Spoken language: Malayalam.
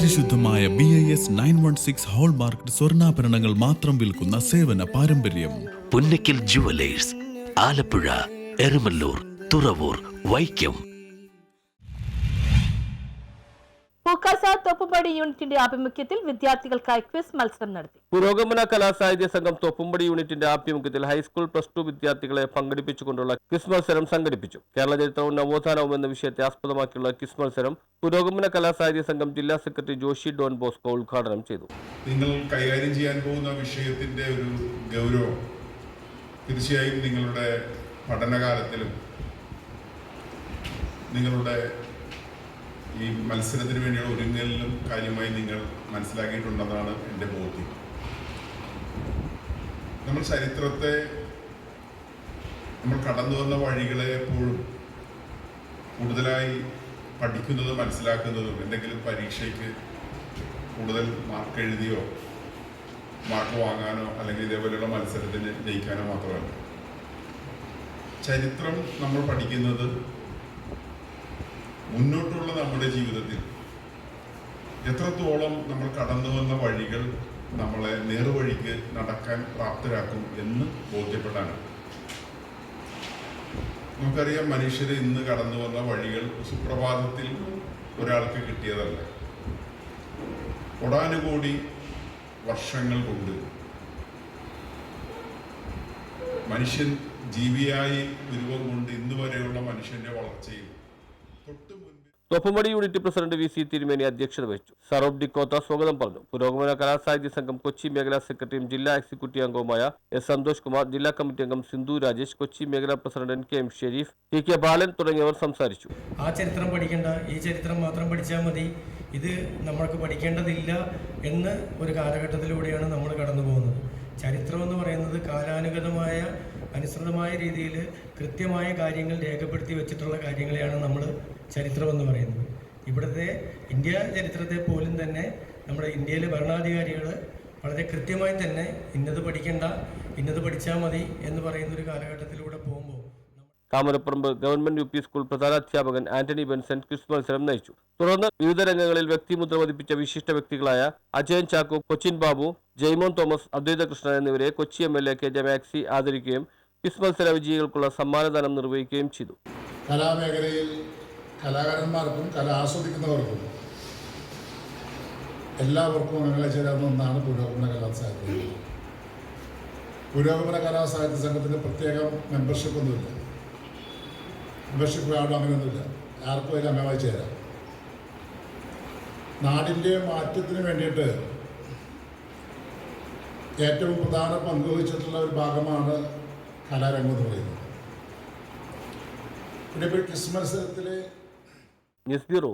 പരിശുദ്ധമായ B I S nine one six hallmark സ്വർണാഭരണങ്ങൾ മാത്രം വിൽക്കുന്ന സേവന പാരമ്പര്യം. പുന്നക്കിൽ ജുവലേഴ്സ് ആലപ്പുഴ എരുമല്ലൂർ തുറവൂർ വൈക്കം പൂക്കാസ തോപ്പുംപടി യൂണിറ്റിന്റെ ആഭിമുഖ്യത്തിൽ വിദ്യാർത്ഥികൾക്കായി ക്വിസ് മത്സരം നടത്തി. പുരോഗമന കലാസാഹിത്യ സംഘം തോപ്പുംപടി യൂണിറ്റിന്റെ ആഭിമുഖ്യത്തിൽ ഹൈസ്കൂൾ പ്ലസ് ടു വിദ്യാർത്ഥികളെ പങ്കെടുപ്പിച്ചുകൊണ്ടുള്ള ക്വിസ് മത്സരം സംഘടിപ്പിച്ചു. കേരള ചരിത്രവും നവോത്ഥാനവും എന്ന വിഷയത്തെ ആസ്പദമാക്കിയുള്ള ക്വിസ് മത്സരം പുരോഗമന കലാസാഹിത്യ സംഘം ജില്ലാ സെക്രട്ടറി ജോഷി ഡോൺ ബോസ്കോ ഉദ്ഘാടനം ചെയ്തു. നിങ്ങൾ കൈകാര്യം ചെയ്യാൻ പോകുന്ന വിഷയത്തിന്റെ ഒരു ഗൗരവം തീർച്ചയായും നിങ്ങളുടെ പഠനകാലത്തിലും നിങ്ങളുടെ ഈ മത്സരത്തിന് വേണ്ടിയുള്ള ഒരുങ്ങലിലും കാര്യമായി നിങ്ങൾ മനസ്സിലാക്കിയിട്ടുണ്ടെന്നാണ് എന്റെ ബോധ്യം. നമ്മൾ ചരിത്രത്തെ നമ്മൾ കടന്നു വന്ന വഴികളെ എപ്പോഴും കൂടുതലായി പഠിക്കുന്നതും മനസ്സിലാക്കുന്നതും എന്തെങ്കിലും പരീക്ഷയ്ക്ക് കൂടുതൽ മാർക്ക് എഴുതിയോ മാർക്ക് വാങ്ങാനോ അല്ലെങ്കിൽ ഇതേപോലെയുള്ള മത്സരത്തിന് ജയിക്കാനോ മാത്രമല്ല. ചരിത്രം നമ്മൾ പഠിക്കുന്നത് മുന്നോട്ടുള്ള നമ്മുടെ ജീവിതത്തിൽ എത്രത്തോളം നമ്മൾ കടന്നു വന്ന വഴികൾ നമ്മളെ നേർവഴിക്ക് നടക്കാൻ പ്രാപ്തരാക്കും എന്ന് ബോധ്യപ്പെടാണ് നമുക്കറിയാം മനുഷ്യർ ഇന്ന് കടന്നു വന്ന വഴികൾ സുപ്രഭാതത്തിൽ ഒരാൾക്ക് കിട്ടിയതല്ല. കൊടാനുകൂടി വർഷങ്ങൾ കൊണ്ട് മനുഷ്യൻ ജീവിയായി ഉരുവം കൊണ്ട് ഇന്ന് വരെയുള്ള മനുഷ്യന്റെ വളർച്ചയിൽ തൊട്ടു യൂണിറ്റ് പ്രസിഡന്റ് വി സി തിരുമേനി അധ്യക്ഷത വഹിച്ചു. സറോബ് ഡിക്കോത്ത സ്വാഗതം പറഞ്ഞു. പുരോഗമന കലാസാഹിത്യ സംഘം കൊച്ചി മേഖലാ സെക്രട്ടറിയും ജില്ലാ എക്സിക്യൂട്ടീവ് അംഗവുമായ എസ് സന്തോഷ് കുമാർ ജില്ലാ കമ്മിറ്റി അംഗം സിന്ധു രാജേഷ് കൊച്ചി മേഖലാ president N K M Sherif T K Balan തുടങ്ങിയവർ സംസാരിച്ചു. ആ ചരിത്രം പഠിക്കേണ്ട ഈ ചരിത്രം മാത്രം പഠിച്ചാൽ മതി. ഇത് നമ്മൾക്ക് പഠിക്കേണ്ടതില്ല എന്ന് ഒരു കാലഘട്ടത്തിലൂടെയാണ് നമ്മൾ കടന്നു പോകുന്നത്. ചരിത്രം എന്ന് പറയുന്നത് കാലാനുഗതമായ അനുസൃതമായ രീതിയിൽ കൃത്യമായ കാര്യങ്ങൾ രേഖപ്പെടുത്തി വെച്ചിട്ടുള്ള കാര്യങ്ങളെയാണ് നമ്മൾ ചരിത്രം എന്ന് പറയുന്നത്. ഇവിടുത്തെ ഇന്ത്യ ചരിത്രത്തെ പോലും തന്നെ നമ്മുടെ ഇന്ത്യയിലെ ഭരണാധികാരികൾ വളരെ കൃത്യമായി തന്നെ ഇന്നത് പഠിക്കേണ്ട ഇന്നത് പഠിച്ചാൽ മതി എന്ന് പറയുന്ന ഒരു കാലഘട്ടത്തിലൂടെ പോകുമ്പോൾ Thamaraparambu government U P school പ്രധാനാധ്യാപകൻ Antony Benson quiz മത്സരം നയിച്ചു. തുടർന്ന് വിവിധ രംഗങ്ങളിൽ വ്യക്തിമുദ്ര പതിപ്പിച്ച വിശിഷ്ട വ്യക്തികളായ അജയൻ ചാക്കോ കൊച്ചിൻ ബാബു ജെയ്മോൻ തോമസ് അദ്വൈത കൃഷ്ണൻ എന്നിവരെ Kochi M L A K J Maxi ആദരിക്കുകയും ക്വിസ് മത്സര വിജയികൾക്കുള്ള സമ്മാനദാനം നിർവഹിക്കുകയും ചെയ്തു. കലാമേഖലയിൽ കലാകാരന്മാർക്കും കല ആസ്വദിക്കുന്നവർക്കും എല്ലാവർക്കും അങ്ങനെ ചേരാവുന്ന ഒന്നാണ് പുരോഗമന കലാസാഹിത്യം. പുരോഗമന കലാസാഹിത്യ സംഘത്തിന് പ്രത്യേക മെമ്പർഷിപ്പ് ഒന്നുമില്ല. മെമ്പർഷിപ്പ് കാർഡ് അങ്ങനെയൊന്നുമില്ല. ആർക്കും അതിൽ അംഗമായി ചേരാം. നാടിന്റെ മാറ്റത്തിന് വേണ്ടിയിട്ട് ഏറ്റവും പ്രധാന പങ്ക് വഹിച്ചിട്ടുള്ള ഒരു ഭാഗമാണ് കലാരംഗം എന്ന് പറയുന്നത്. പിന്നെ ഇപ്പോൾ ക്രിസ് മത്സരത്തിൽ ന്യൂസ് ബ്യൂറോ